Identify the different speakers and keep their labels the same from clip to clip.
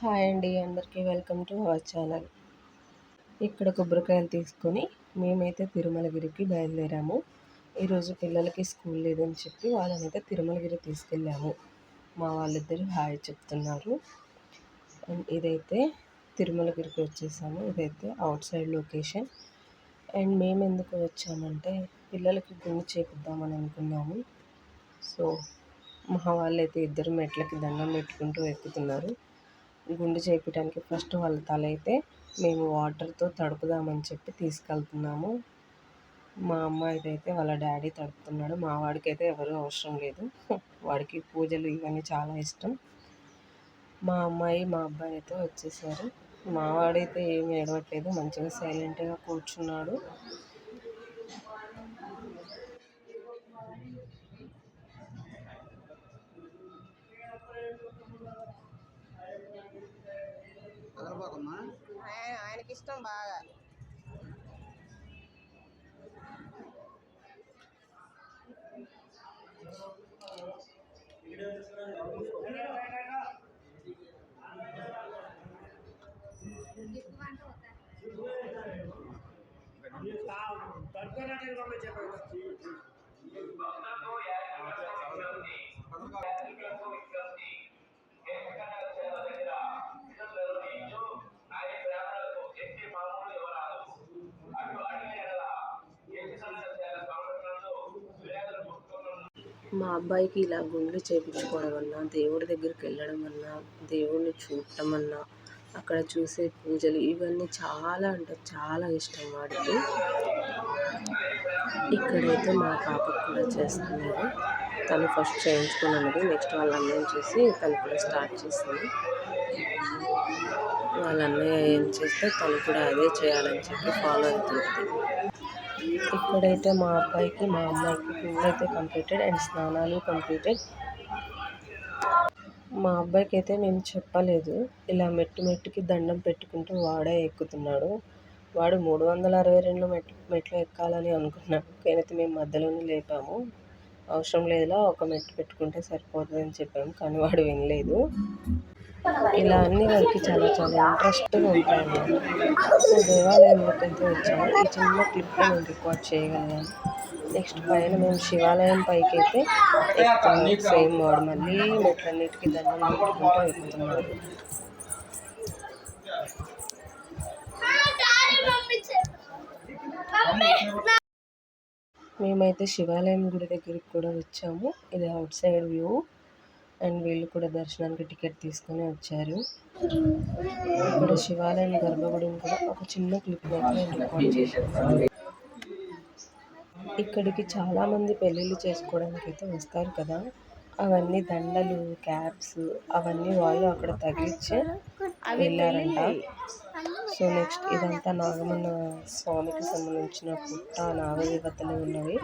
Speaker 1: Hi అండి అందరికీ welcome to our channel. ఇక్కడ కొబ్బరికాయలు తీసుకొని మేమైతే తిరుమలగిరికి బయలుదేరాము. ఈరోజు పిల్లలకి స్కూల్ లేదని చెప్పి వాళ్ళనైతే తిరుమలగిరి తీసుకెళ్ళాము. మా వాళ్ళిద్దరు హాయ్ చెప్తున్నారు. అండ్ ఇదైతే తిరుమలగిరికి వచ్చేసాము. ఇదైతే అవుట్ సైడ్ లొకేషన్. అండ్ మేము ఎందుకు వచ్చామంటే పిల్లలకి గుండు చేపిద్దామని అనుకున్నాము. సో మా వాళ్ళైతే ఇద్దరు మెట్లకి దండం పెట్టుకుంటూ ఎక్కుతున్నారు. గుండు చేయించడానికి ఫస్ట్ వాళ్ళ తల అయితే మేము వాటర్తో తడుపుదామని చెప్పి తీసుకెళ్తున్నాము. మా అమ్మాయి అయితే వాళ్ళ డాడీ తడుపుతున్నాడు. మా వాడికి అయితే ఎవరు అవసరం లేదు. వాడికి పూజలు ఇవన్నీ చాలా ఇష్టం. మా అమ్మాయి మా అబ్బాయి అయితే వచ్చేసారు. మా వాడైతే ఏమి ఏడవట్లేదు. మంచిగా సైలెంట్గా కూర్చున్నాడు.
Speaker 2: ఆయన ఆయనకి ఇష్టం బాగా
Speaker 1: మా అబ్బాయికి ఇలా గుండ్లు చేయించుకోవడం అన్నా దేవుడి దగ్గరికి వెళ్ళడం అన్నా దేవుడిని చూడటం అన్నా అక్కడ చూసే పూజలు ఇవన్నీ చాలా అంటే చాలా ఇష్టం వాడికి. ఇక్కడైతే మా పాపకు కూడా చేస్తున్నారు. తను ఫస్ట్ చేయించుకున్నది. నెక్స్ట్ వాళ్ళ అన్నయ్య చూసి తను కూడా స్టార్ట్ చేసింది. వాళ్ళ అన్నయ్య ఏం చేస్తే తను కూడా అదే చేయాలని చెప్పి ఫాలో అవుతుంది. ఇక్కడైతే మా అబ్బాయికి మా అమ్మాయికి ఫుడ్ అయితే కంప్లీటెడ్ అండ్ స్నానాలు కంప్లీటెడ్ మా అబ్బాయికి అయితే మేము చెప్పలేదు. ఇలా మెట్టు మెట్టుకి దండం పెట్టుకుంటూ వాడే ఎక్కుతున్నాడు. వాడు మూడు వందల అరవై రెండు మెట్ మెట్లు ఎక్కాలని అనుకున్నాడు. కానీ మేము మధ్యలోనే లేపాము. అవసరం లేదులా ఒక మెట్టు పెట్టుకుంటే సరిపోతుంది అని చెప్పాము కానీ వాడు వినలేదు. ఇలా అన్ని వారికి చాలా చాలా ఇంట్రెస్ట్గా ఉంటాయి సో దేవాలయంలోకి అయితే వచ్చాము. ఈ చిన్న క్లిప్ నేను రికార్డ్ చేయగలిగాను నెక్స్ట్ పైన మేము శివాలయం పైకి అయితే ఎక్కుతున్నాం సేమ్ వాడు మళ్ళీ మెట్లన్నిటికీ దండం పెట్టుకుంటూ ఎక్కుతున్నాడు మేమైతే శివాలయం గుడి దగ్గరికి కూడా వచ్చాము. ఇది అవుట్ సైడ్ వ్యూ. అండ్ వీళ్ళు కూడా దర్శనానికి టికెట్ తీసుకొని వచ్చారు. ఇక్కడ శివాలయం గర్భగుడిని కూడా ఒక చిన్న క్లిప్ రికార్డ్ ఇక్కడికి చాలామంది పెళ్ళిళ్ళు చేసుకోవడానికి అయితే వస్తారు కదా. అవన్నీ దండలు క్యాప్స్ అవన్నీ వాళ్ళు అక్కడ తగిలిచ్చి వెళ్ళారంట. సో నెక్స్ట్ ఇదంతా నాగమన్న స్వామికి సంబంధించిన పుట్ట నాగదేవతలు ఉన్నవి.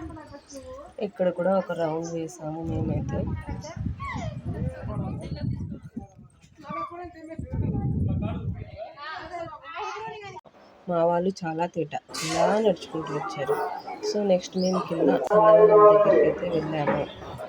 Speaker 1: ఇక్కడ కూడా ఒక రౌండ్ వేసాము మేమైతే. మా వాళ్ళు చాలా తేట ఇలా నడుచుకుంటూ వచ్చారు. సో నెక్స్ట్ మేము కింద అన్నవరం దగ్గరికి అయితే వెళ్ళాము.